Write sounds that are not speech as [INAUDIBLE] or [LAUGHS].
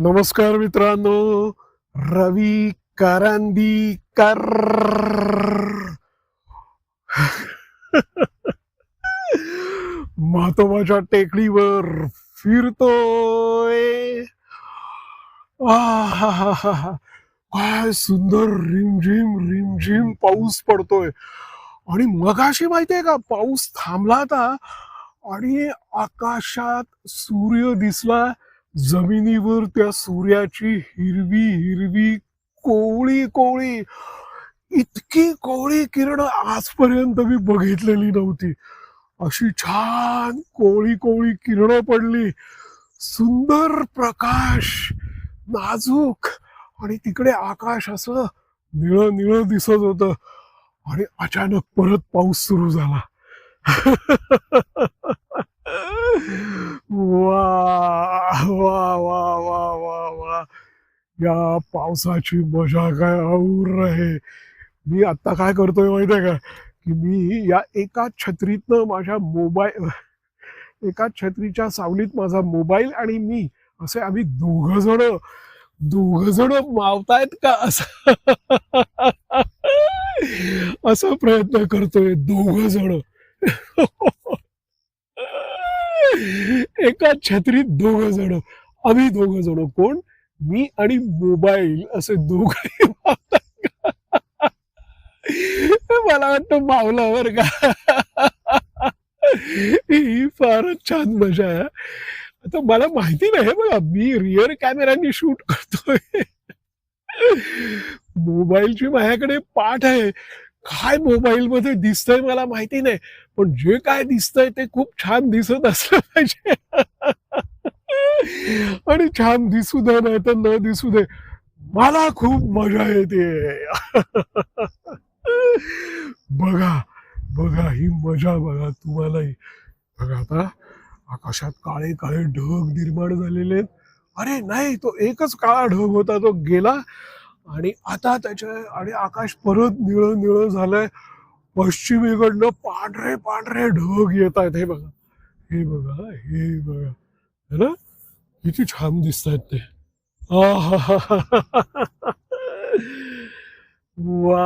नमस्कार मित्रांनो रवी करांदीकर मातोबाच्या टेकडीवर फिरतोय. काय सुंदर रिमझिम रिमझिम पाऊस पडतोय. आणि मगाशी माहितीये का पाऊस थांबला आता आणि आकाशात सूर्य दिसला. जमिनीवर त्या सूर्याची हिरवी हिरवी कोवळी कोवळी इतकी कोवळी किरण आजपर्यंत मी बघितलेली नव्हती. अशी छान कोवळी कोवळी किरण पडली. सुंदर प्रकाश नाजूक आणि तिकडे आकाश असं निळं निळं दिसत होतं. आणि अचानक परत पाऊस सुरू झाला [LAUGHS] वा वा वा वा वा वा या पावसाची मजा काय और आहे? मी आता काय करतोय माहितीये का? की मी या एका छत्रीतनं माझ्या मोबाईल एका छत्रीच्या सावलीत माझा मोबाईल आणि मी असे आम्ही दोघ जण दोघ जण मावतायत का असं? असा प्रयत्न करतोय दोघ जण एका छत्रीत दोघ जण आम्ही दोघ जण कोण? मी आणि मोबाईल असे दोघे मला वाटतं मावलावर का. ही फारच छान मजा आहे. आता मला माहिती नाही बघा मी रिअर कॅमेराने शूट करतोय. मोबाईलची माझ्याकडे पाठ आहे. काय मोबाईल मध्ये दिसतंय मला माहिती नाही. पण जे काय दिसतंय ते खूप छान दिसत असलं पाहिजे. आणि छान दिसू दे नाही तर न दिसू दे. मला खूप मजा येते. बघा बघा ही मजा बघा तुम्हालाही बघा आता आकाशात काळे काळे ढग निर्माण झालेले आहेत. अरे नाही तो एकच काळा ढग होता तो गेला. आणि आता त्याच्या आणि आकाश परत निळं निळं झालंय. पश्चिमेकडनं पांढरे पांढरे ढग येत आहेत. हे बघा हे बघा हे बघा. है ना? किती छान दिसत आहेत ते वा